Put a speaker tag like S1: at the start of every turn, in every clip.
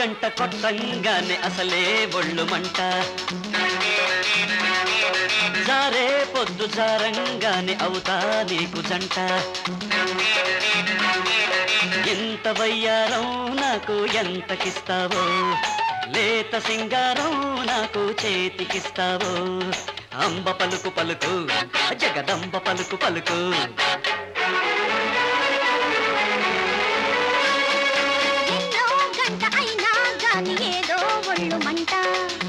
S1: గంట కొట్టంగానే అసలే ఒళ్ళు మంట. జారే పొద్దు జారంగానే అవుతా నీకు జంట. ఎంత వయ్యారం నాకు ఎంతకిస్తావో? లేత సింగారం నాకు చేతికిస్తావో? అంబ పలుకు పలుకు జగదంబ పలుకు పలుకు
S2: ఏదో ఒళ్ళు మంట జారే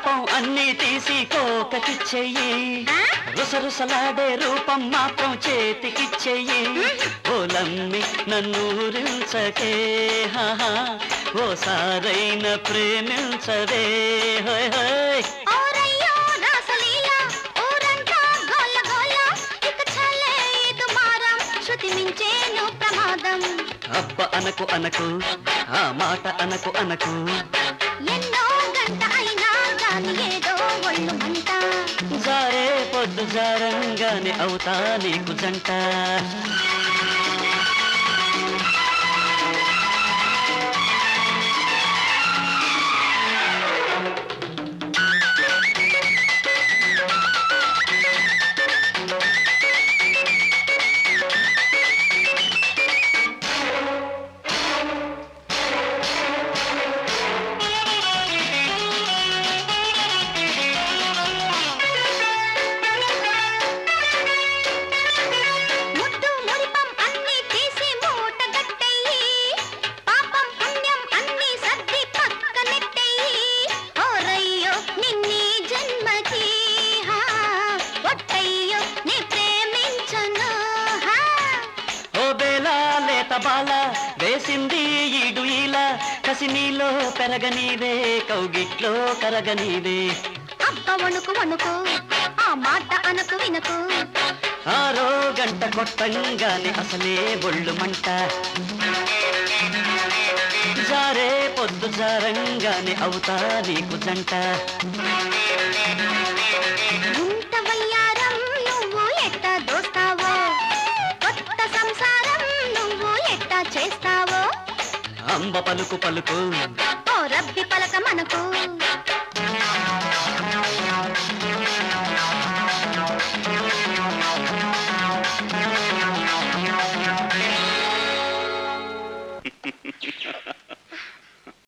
S1: కోపం తాపం అన్నీ తీసి కోకకిచ్చెయ్యి
S2: ఆ?
S1: రుసరుసలాడే రూపం మాత్రం చేతికిచ్చెయ్యి ఓలమ్మి నన్ను ఊరించకే హాహా. ఓసారైన ప్రేమించవే హోయ్ అబ్బ అనకు అనకు ఆ మాట అనకు అనకు.
S2: అయినా ఒళ్ళు మంట
S1: జారే పొద్దు జారంగానే అవుతా నీకు జంట. లేత బాల వేసింది ఈడు ఈల. కసి నీలో పెరగనీవే కౌగిట్లో కరగనీవే
S2: అబ్బ వణుకు వణుకు ఆ మాట అనకు వినకు.
S1: ఆరో గంట కొట్టంగానే అసలే ఒళ్ళు మంట. జారే పొద్దు జారంగానే అవుతా నీకు జంట. అంబ పలుకు పలుకు.
S2: ఓ రబ్బి పలక మనకు.